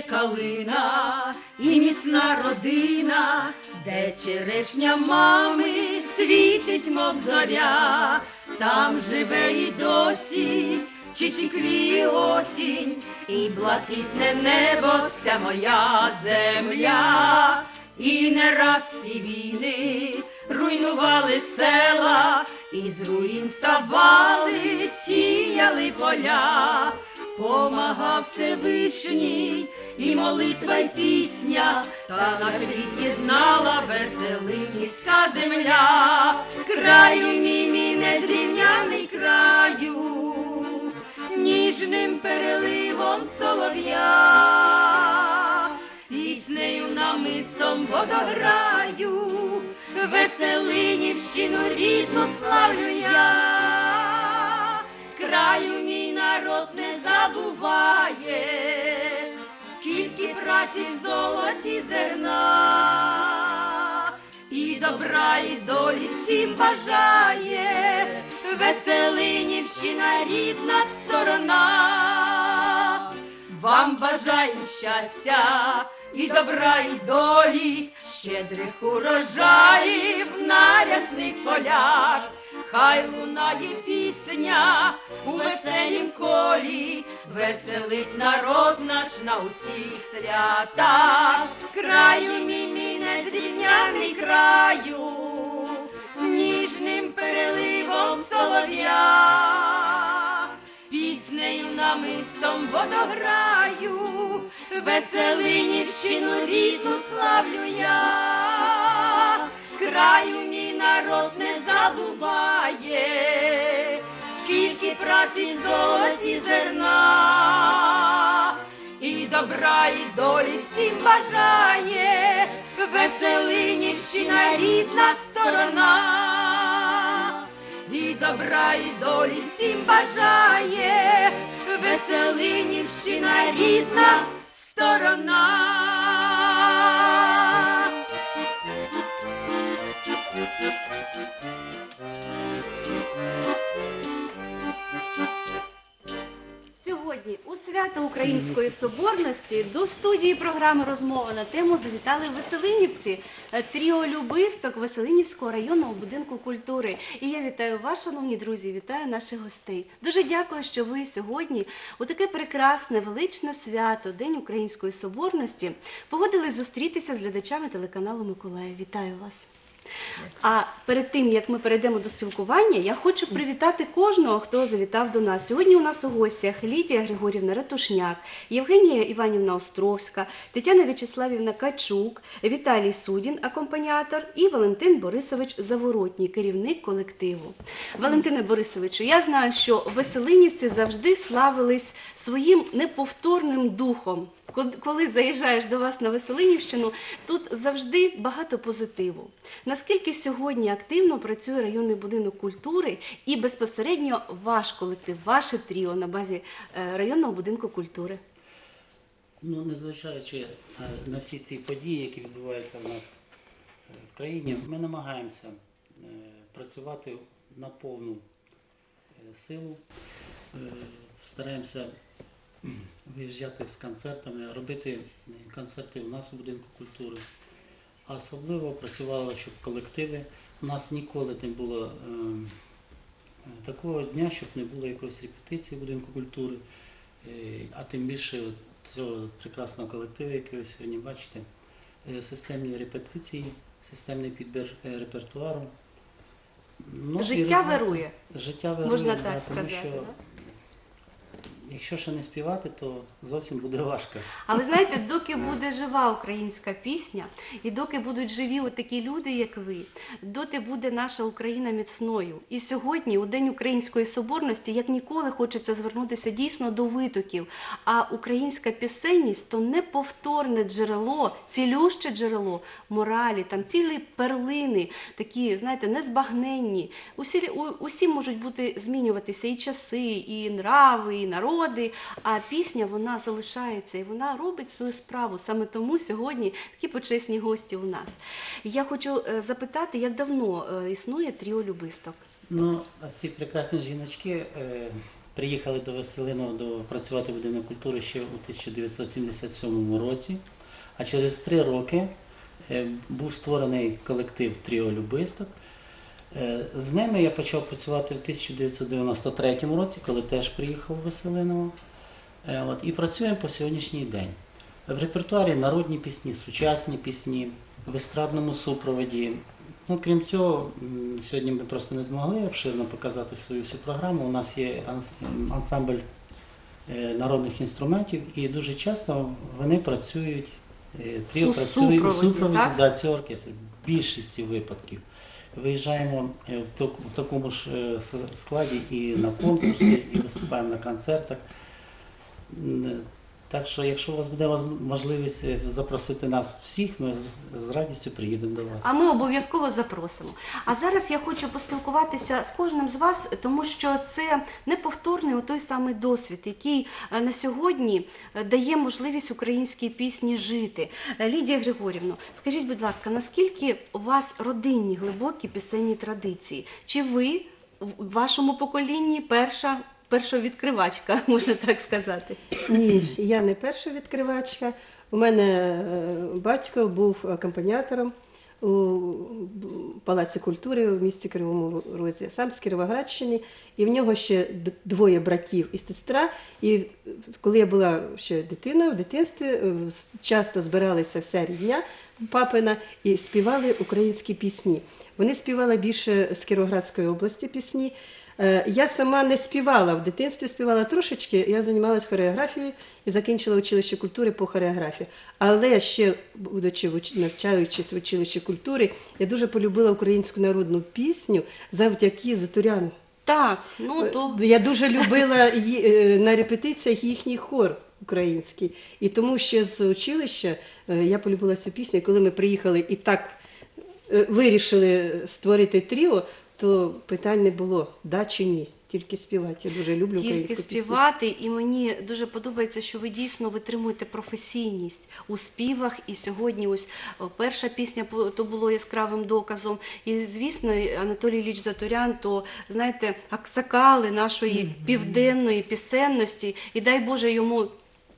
Калина і міцна родина, де черешня мами світить, мов зоря, там живе і досі чичіклі осінь, і блакитне небо вся моя земля, і не раз всі війни руйнували села, і з руїн ставали, сіяли поля, помагав Всевишній, і молитва, й пісня, та наш рід єднала веселинівська земля, краю мій, мій незрівняний краю, ніжним переливом солов'я, піснею намистом водограю, веселинівщину рідну славлю я, краю мій народ не забуває, скільки золоті зерна, і добра, і долі всім бажає, веселинівщина рідна сторона. Вам бажаю щастя і добра, і долі, щедрих урожаїв на рясних полях. Хай лунає пісня у веселім колі, веселить народ наш на усіх святах. Краю мій, мій незрівняний краю, ніжним переливом солов'я. Піснею намистом водограю, веселинівщину рідну славлю я, краю мій народ не забуває, скільки праці золоті зерна, і добра, і долі всім бажає, веселинівщина рідна сторона. І добра, і долі всім бажає, веселинівщина рідна сторона. Сьогодні у свято Української соборності до студії програми розмова на тему завітали Веселинівці е, тріо любисток Веселинівського районного будинку культури. І я вітаю вас, шановні друзі, вітаю наших гостей. Дуже дякую, що ви сьогодні у таке прекрасне величне свято, День Української соборності, погодились зустрітися з глядачами телеканалу Миколаїв. Вітаю вас. А перед тим як ми перейдемо до спілкування, я хочу привітати кожного, хто завітав до нас. Сьогодні у нас у гостях Лідія Григорівна Ратушняк, Євгенія Іванівна Островська, Тетяна В'ячеславівна Качук, Віталій Судін, акомпаніатор, і Валентин Борисович Заворотній, керівник колективу. Валентине Борисовичу, я знаю, що веселинівці завжди славились своїм неповторним духом. Коли заїжджаєш до вас на Веселинівщину, тут завжди багато позитиву. Наскільки сьогодні активно працює районний будинок культури і безпосередньо ваш колектив, ваше тріо на базі е, районного будинку культури? Ну, незважаючи е, на всі ці події, які відбуваються в нас е, в країні, ми намагаємося працювати на повну силу, стараємося виїжджати з концертами, робити концерти у нас у будинку культури. А особливо працювали, щоб колективи. У нас ніколи не було е, е, такого дня, щоб не було якоїсь репетиції в будинку культури. Е, А тим більше цього прекрасного колективу, який ви сьогодні бачите, е, системні репетиції, системний підбір е, репертуару. Ну, Життя результат- вирує. Життя вирує, Можна да, так тому сказати, що да? Якщо ще не співати, то зовсім буде важко. А ви знаєте, доки буде жива українська пісня, і доки будуть живі такі люди, як ви, доти буде наша Україна міцною. І сьогодні, у День Української соборності, як ніколи хочеться звернутися дійсно до витоків. А українська пісенність то неповторне джерело, цілюще джерело моралі, там цілі перлини, такі, знаєте, незбагненні. Усі, усі можуть бути змінюватися і часи, і нрави, і народи. А пісня вона залишається і вона робить свою справу. Саме тому сьогодні такі почесні гості у нас. Я хочу е, запитати, як давно е, існує тріо любисток? Ну, ці прекрасні жіночки е, приїхали до Веселиного до працювати в будинок культури ще у 1977 році. А через три роки е, був створений колектив Тріо Любисток. Е, З ними я почав працювати в 1993 році, коли теж приїхав в Веселиново. Е, От, і працюємо по сьогоднішній день. В репертуарі народні пісні, сучасні пісні, в естрадному супроводі. Ну, крім цього, сьогодні ми просто не змогли обширно показати свою всю програму. У нас є ансамбль е, народних інструментів, і дуже часто вони працюють, тріо У працює у супроводі, супроводі так? да, цього оркестру. В більшості випадків. Виїжджаємо е, в, так- в такому ж е, складі і на конкурсі, і виступаємо на концертах. Так що, якщо у вас буде можливість е, запросити нас всіх, ми з- радістю приїдемо до вас. А ми обов'язково запросимо. А зараз я хочу поспілкуватися з кожним з вас, тому що це неповторний той самий досвід, який е, на сьогодні е, дає можливість українській пісні жити. Лідія Григорівна, скажіть, будь ласка, наскільки у вас родинні глибокі пісенні традиції? Чи ви в вашому поколінні перша? Першовідкривачка, можна так сказати. Ні, я не перша відкривачка. У мене е, батько був акомпаніатором у Палаці культури у місті Кривому Розі, сам з Кіровоградщини, і в нього ще двоє братів і сестра. І коли я була ще дитиною, в дитинстві е, часто збиралися вся рідня папина і співали українські пісні. Вони співали більше з Кіровоградської області пісні. Е, Я сама не співала в дитинстві, співала трошечки. Я займалася хореографією і закінчила училище культури по хореографії. Але ще, будучи навчаючись в училищі культури, я дуже полюбила українську народну пісню завдяки Затуряну. Так, ну то Я дуже любила ї- е, на репетиціях їхній хор український. І тому ще з училища е, я полюбила цю пісню. Коли ми приїхали і так е, вирішили створити тріо, то питань не було, да чи ні. Тільки співати. Я дуже люблю тільки українську пісню. співати, і мені дуже подобається, що ви дійсно витримуєте професійність у співах. І сьогодні, ось перша пісня то було яскравим доказом. І звісно, Анатолій Ліч Затурян, то знаєте, аксакали нашої південної пісенності, і дай Боже йому.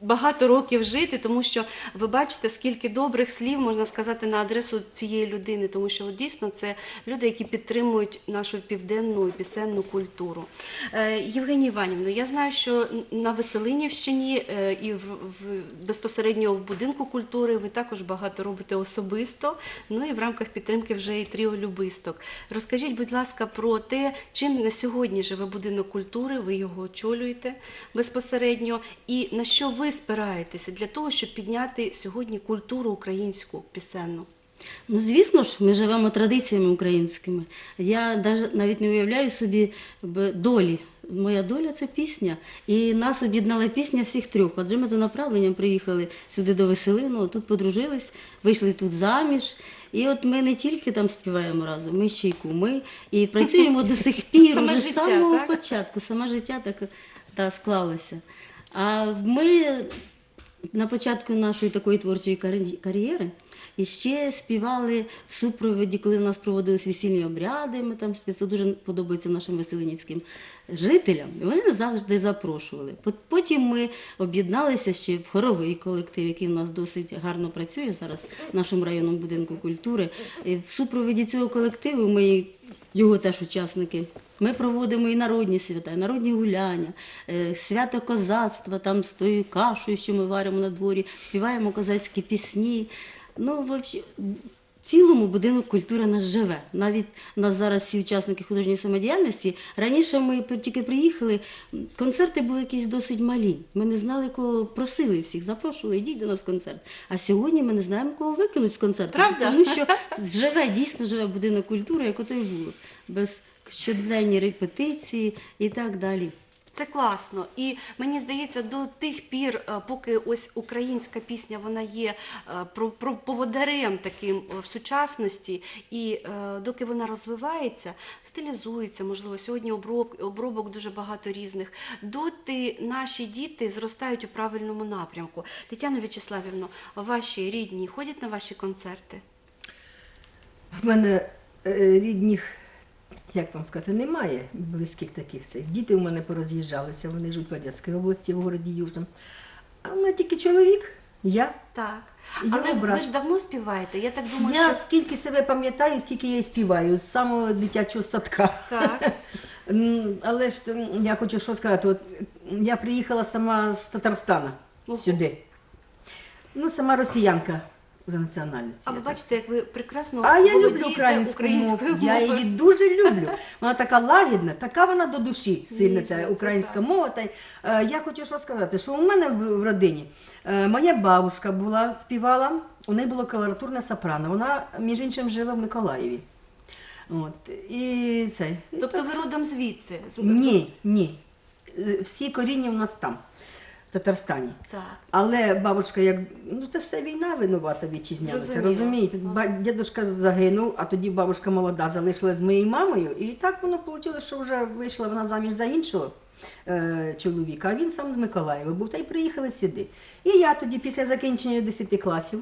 Багато років жити, тому що ви бачите, скільки добрих слів можна сказати на адресу цієї людини, тому що дійсно це люди, які підтримують нашу південну пісенну культуру. Е, Євгенія Іванівна, я знаю, що на Веселинівщині е, і в, в безпосередньо в будинку культури ви також багато робите особисто. Ну і в рамках підтримки вже і тріо любисток. Розкажіть, будь ласка, про те, чим на сьогодні живе будинок культури, ви його очолюєте безпосередньо, і на що ви спираєтеся для того, щоб підняти сьогодні культуру українську пісенну. Ну, звісно ж, ми живемо традиціями українськими. Я навіть не уявляю собі долі. Моя доля це пісня. І нас об'єднала пісня всіх трьох. Адже ми за направленням приїхали сюди до Веселину, тут подружились, вийшли тут заміж. І от ми не тільки там співаємо разом, ми ще й куми, і працюємо до сих пір, вже з самого початку. Саме життя так, так склалося. А ми на початку нашої такої творчої кар'є- кар'єри і ще співали в супроводі, коли в нас проводились весільні обряди. Ми там це дуже подобається нашим веселинівським жителям. І вони завжди запрошували. Потім ми об'єдналися ще в хоровий колектив, який в нас досить гарно працює зараз в нашому районному будинку культури. І в супроводі цього колективу ми його теж учасники. Ми проводимо і народні свята, і народні гуляння, е, свято козацтва, там з тою кашею, що ми варимо на дворі, співаємо козацькі пісні. Ну, взагалі, в цілому будинок культури нас живе. Навіть у нас зараз всі учасники художньої самодіяльності. Раніше ми тільки приїхали, концерти були якісь досить малі. Ми не знали, кого просили всіх, запрошували, йдіть до нас концерт. А сьогодні ми не знаємо, кого викинуть з концерту. Правда? Тому що живе, дійсно живе будинок культури, як ото й було. Без щоденні репетиції і так далі. Це класно, і мені здається, до тих пір, е, поки ось українська пісня вона є е, поводарем таким е, в сучасності, і доки вона розвивається, стилізується, можливо, сьогодні оброб, обробок дуже багато різних. Доти наші діти зростають у правильному напрямку. Тетяна В'ячеславівна, ваші рідні ходять на ваші концерти? У мене рідних як вам сказати, немає близьких таких цих. Діти у мене пороз'їжджалися, вони живуть в Одеській області, в городі Южному. А в мене тільки чоловік, я. Так. Але брат. ви ж давно співаєте. Я так думаю, Я що скільки себе пам'ятаю, стільки я і співаю з самого дитячого садка. так. Але ж я хочу що сказати, от я приїхала сама з Татарстана сюди. Ну, сама росіянка за національністю. А ви бачите, як ви прекрасно А я люблю українську мову. Я її дуже люблю. Вона така лагідна, така вона до душі сильна та українська мова. Та е, я хочу що сказати, що у мене в, в родині е, моя бабушка була, співала, у неї було колоратурне сопрано. Вона, між іншим, жила в Миколаєві. От, і це. Тобто ви родом звідси? Ні, ні. Е, Всі коріння у нас там, Татарстані. Так. Але бабушка, як ну це все війна винувата Зрозуміло. розумієте? Ба- Дідушка загинув, а тоді бабушка молода залишилась з моєю мамою, і так воно вийшло, що вже вийшла вона заміж за іншого е, чоловіка, а він сам з Миколаєва був, та й приїхали сюди. І я тоді, після закінчення 10 класів,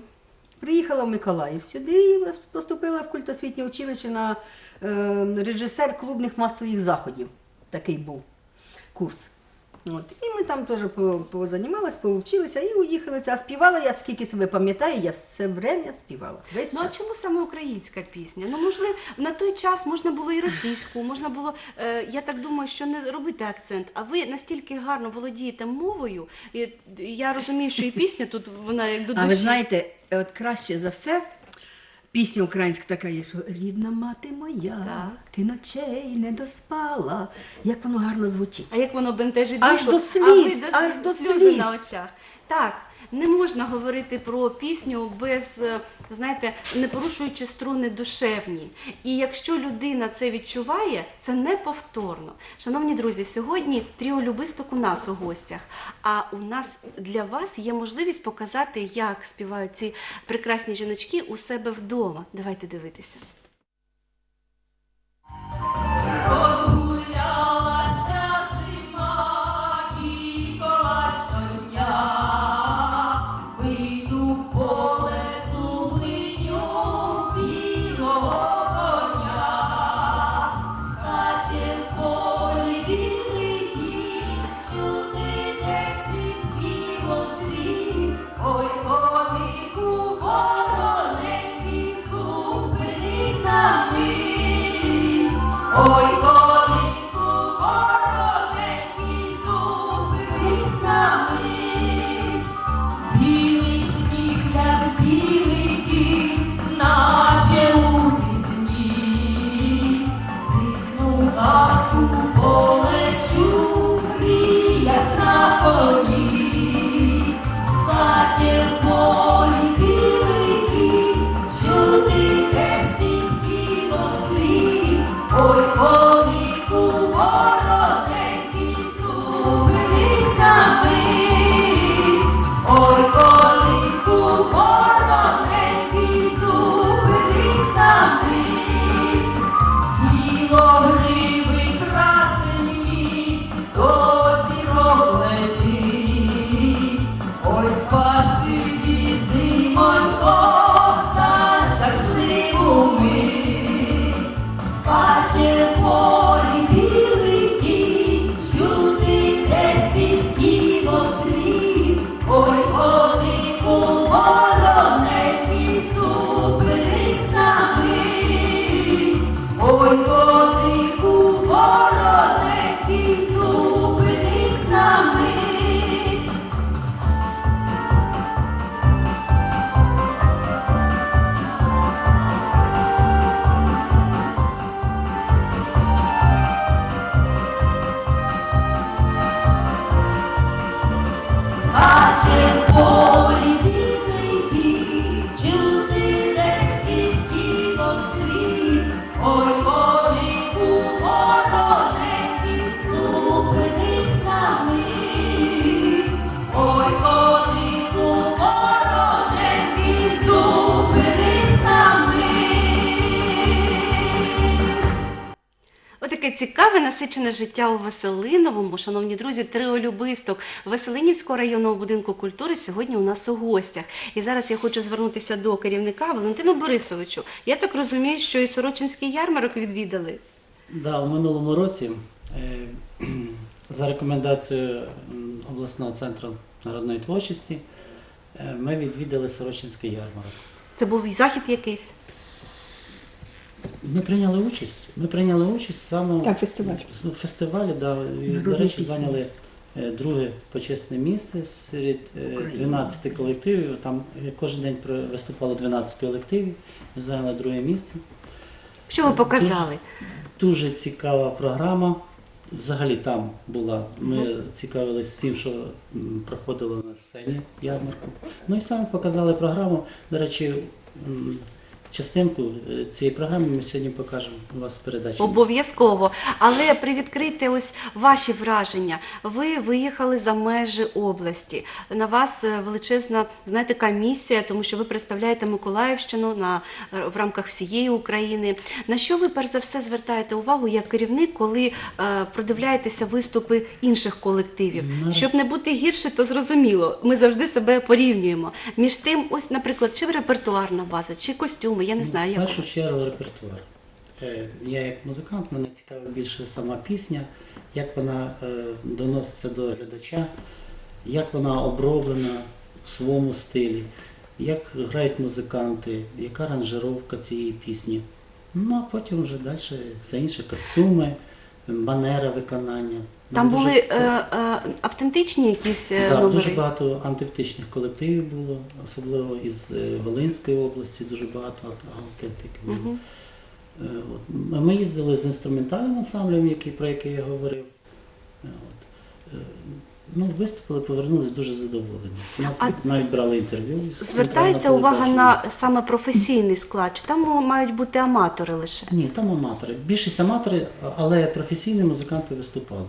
приїхала в Миколаїв сюди і поступила в культосвітнє училище на е, режисер клубних масових заходів. Такий був курс. От. І ми там теж по- позанімались, повчилися і уїхали. А співала я, скільки себе пам'ятаю, я все время співала. Весь Ну а чому саме українська пісня? Ну можливо, на той час можна було і російську, можна було. Е, я так думаю, що не робити акцент. А ви настільки гарно володієте мовою, і я розумію, що і пісня тут вона як до душі. А ви знаєте, от краще за все. Пісня українська така є, що рідна мати моя, Так. ти ночей не доспала. Як воно гарно звучить. А як воно бентежить Аж до сліз, аж до сліз. на очах. Так, не можна говорити про пісню без, е, знаєте, не порушуючи струни душевні. І якщо людина це відчуває, це неповторно. Шановні друзі, сьогодні тріо Любисток у нас у гостях. А у нас для вас є можливість показати, як співають ці прекрасні жіночки у себе вдома. Давайте дивитися. Насичене життя у Веселиновому. Шановні друзі, трио любисток Веселинівського районного будинку культури сьогодні у нас у гостях. І зараз я хочу звернутися до керівника Валентину Борисовичу. Я так розумію, що і Сорочинський ярмарок відвідали. Да, у минулому році е, за рекомендацією обласного центру народної творчості е, ми відвідали Сорочинський ярмарок. Це був і захід якийсь. Ми прийняли участь. Ми прийняли участь саме Так, фестиваль. в фестивалі, да, і, до речі, пісні. зайняли е, друге почесне місце серед е, 12 колективів. Там е, кожен день про- виступало 12 колективів. Ми зайняли друге місце. Що ви показали? Дуже цікава програма. Взагалі там була. Ми цікавились всім, що проходило на сцені ярмарку. Ну і саме показали програму. До речі, частинку е, цієї програми ми сьогодні покажемо у вас в передачі. Обов'язково. Але привідкрийте ось ваші враження. Ви виїхали за межі області. На вас е, величезна, знаєте, комісія, тому що ви представляєте Миколаївщину на е, в рамках всієї України. На що ви перш за все звертаєте увагу як керівник, коли е, продивляєтеся виступи інших колективів? На- Щоб не бути гірше, то зрозуміло. Ми завжди себе порівнюємо. Між тим, ось, наприклад, чи репертуарна база, чи костюми, я не знаю, В першу чергу репертуар. Е, Я як музикант, мене цікавить більше сама пісня, як вона е, доноситься до глядача, як вона оброблена в своєму стилі, як грають музиканти, яка аранжировка цієї пісні. Ну а потім вже далі все інше костюми, манера виконання. Там були дуже- е, е, автентичні якісь е, Так, номери? дуже багато антивтичних колективів було, особливо із е, Волинської області, дуже багато автентики було. Мгм. Е, От. Ми їздили з інструментальним ансамблем, який, про який я говорив. Е, От. Е, Ну, виступили, повернулись дуже задоволені. Нас А навіть брали інтерв'ю. з Звертається центрального увага телебачення. на саме професійний склад, чи там мають бути аматори лише? Ні, там аматори. Більшість аматори, а- але професійні музиканти виступали.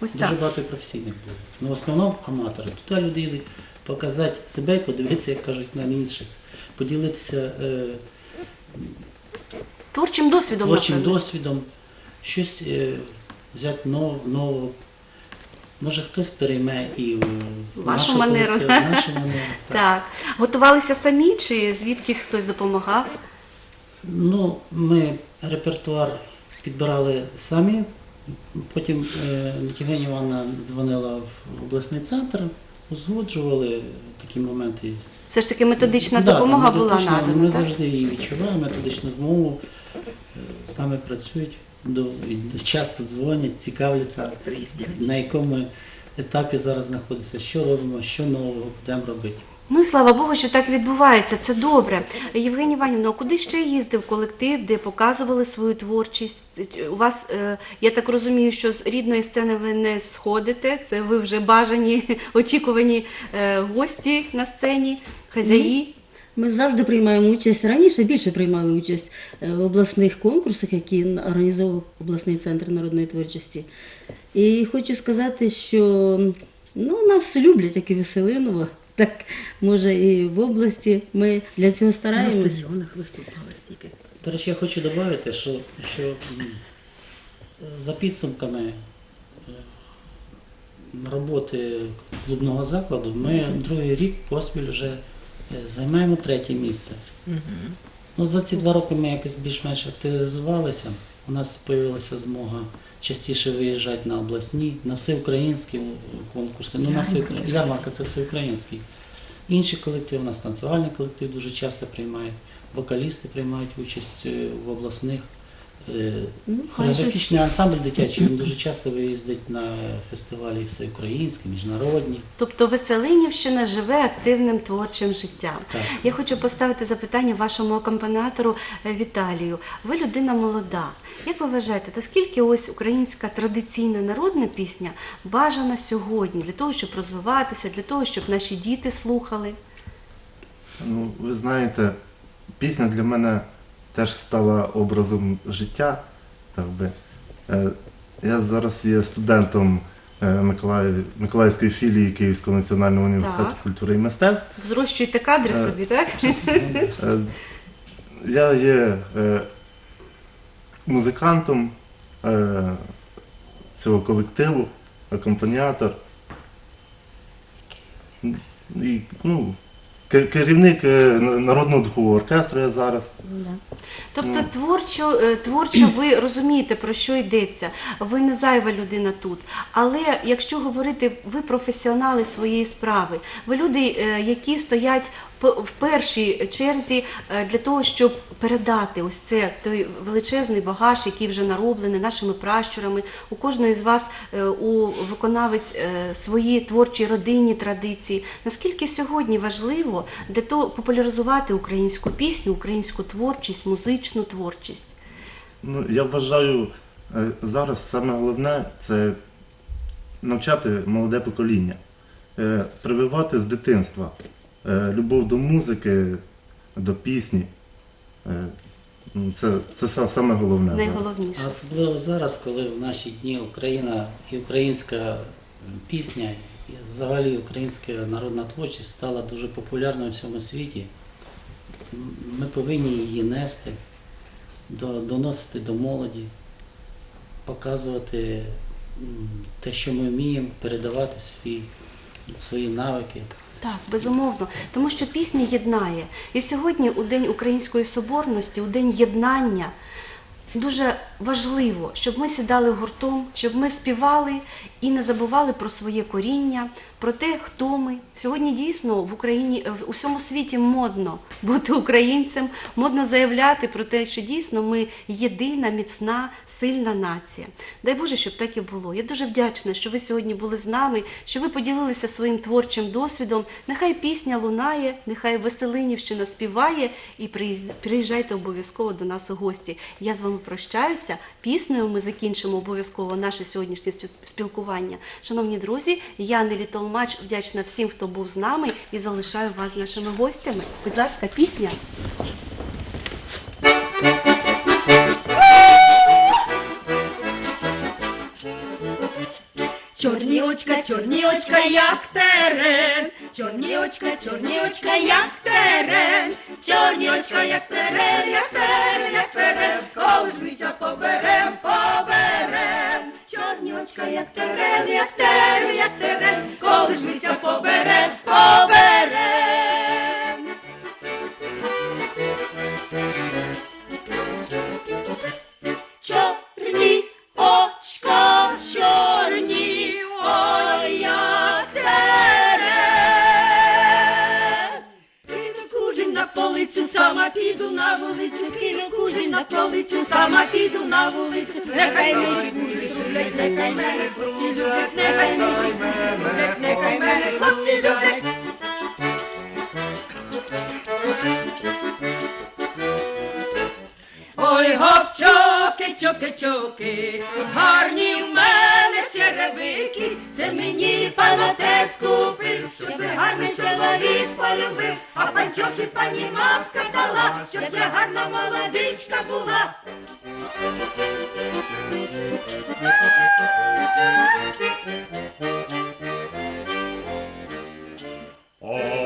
Ось Дуже так. багато і професійних було. Ну, в основному аматори. Туди люди їдуть показати себе і подивитися, як кажуть, на інших. Поділитися е, Творчим досвідом. творчим напевно. досвідом, щось е, взяти нового, нового. Може хтось перейме і е, Вашу нашу манеру, колектив- нашу манеру. Так. Так. Готувалися самі чи звідкись хтось допомагав? Ну, ми репертуар підбирали самі. Потім е, Євгенія Івановна дзвонила в обласний центр, узгоджували такі моменти. Все ж таки методична Да, допомога була надана. Ми так? завжди її відчуваємо, методичну змову. Е, З нами працюють, часто дзвонять, цікавляться, на якому етапі зараз знаходиться, що робимо, що нового будемо робити. Ну і слава Богу, що так відбувається. Це добре. Євгенія Іванівна, куди ще їздив колектив, де показували свою творчість? У вас, е, я так розумію, що з рідної сцени ви не сходите. Це ви вже бажані, очікувані е, гості на сцені, хазяї. Ми завжди приймаємо участь. Раніше більше приймали участь е, в обласних конкурсах, які організовував обласний центр народної творчості. І хочу сказати, що ну, нас люблять, як і Веселинова. Так, може, і в області ми для цього На стараємось. стадіонах виступали стільки. До речі, я хочу додати, що, що за підсумками е, роботи клубного закладу ми другий рік поспіль вже займаємо третє місце. Ну, за ці два роки ми якось більш-менш активізувалися. У нас з'явилася змога частіше виїжджати на обласні, на всеукраїнські конкурси. Ну, на всеукра- Ярмарка це всеукраїнський. Інші колективи, у нас танцювальний колектив дуже часто приймає, вокалісти приймають участь е, в обласних. Е, Ну, Хореографічний ансамбль дитячий він дуже часто виїздить на фестивалі всеукраїнські, міжнародні. Тобто Веселинівщина живе активним творчим життям. Так. Я хочу поставити запитання вашому акомпанатору е, Віталію. Ви людина молода. Як ви вважаєте, наскільки ось українська традиційна народна пісня бажана сьогодні для того, щоб розвиватися, для того, щоб наші діти слухали? Ну, ви знаєте, пісня для мене теж стала образом життя. Так би. Е, Я зараз є студентом е, Миколаїв- Миколаївської філії Київського національного університету Так. культури і мистецтв. Взрощуєте кадри Е, собі, так? Я є музикантом цього колективу, акомпаніатор. І, ну, Керівник е, народного духового оркестру я зараз. Тобто творчо, е, творчо ви розумієте, про що йдеться. Ви не зайва людина тут. Але якщо говорити, ви професіонали своєї справи, ви люди, е, які стоять в першій черзі е, для того, щоб передати ось це той величезний багаж, який вже нароблений нашими пращурами. У кожної з вас е, у виконавець е, свої творчі родинні традиції. Наскільки сьогодні важливо для того популяризувати українську пісню, українську творчість, музичну творчість? Ну, я вважаю, зараз саме головне це навчати молоде покоління, прививати з дитинства любов до музики, до пісні. Е, ну, Це, це саме головне. Найголовніше. Особливо зараз, коли в наші дні Україна і українська пісня, і взагалі українська народна творчість стала дуже популярною в всьому світі. Ми повинні її нести, до- доносити до молоді, показувати те, що ми вміємо, передавати свої, свої навики. Так, безумовно, тому що пісня єднає. І сьогодні, у День Української Соборності, у День єднання, дуже важливо, щоб ми сідали гуртом, щоб ми співали і не забували про своє коріння, про те, хто ми. Сьогодні дійсно в Україні, в усьому світі модно бути українцем, модно заявляти про те, що дійсно ми єдина, міцна, сильна нація. Дай Боже, щоб так і було. Я дуже вдячна, що ви сьогодні були з нами, що ви поділилися своїм творчим досвідом. Нехай пісня лунає, нехай Веселинівщина співає і приїжджайте обов'язково до нас у гості. Я з вами прощаюся. Піснею ми закінчимо обов'язково наше сьогоднішнє спіл- спілкування. Шановні друзі, я Нелі Толмач вдячна всім, хто був з нами і залишаю вас нашими гостями. Будь ласка, пісня. Чорні очка, як терен, чорні очка, чорні очка, як терен, чорні очка, як терен, як терен, як терен, коли ж мися поберем, поберем, чорні очка, як терен, як терен, як терен, коли ж поберем, поберем. Полицю, сама піду на вулицю. Нехай мені кужі люблять, нехай мене хлопці люблять, нехай мені люблять, нехай мене хлопці люблять. Ой, гопчоки, чоки, чоки, гарні в мене черевики, це мені палатець купив, щоб гарний чоловік полюбив, а панчохи пані мавка дала, щоб я гарна молодичка була. Ой,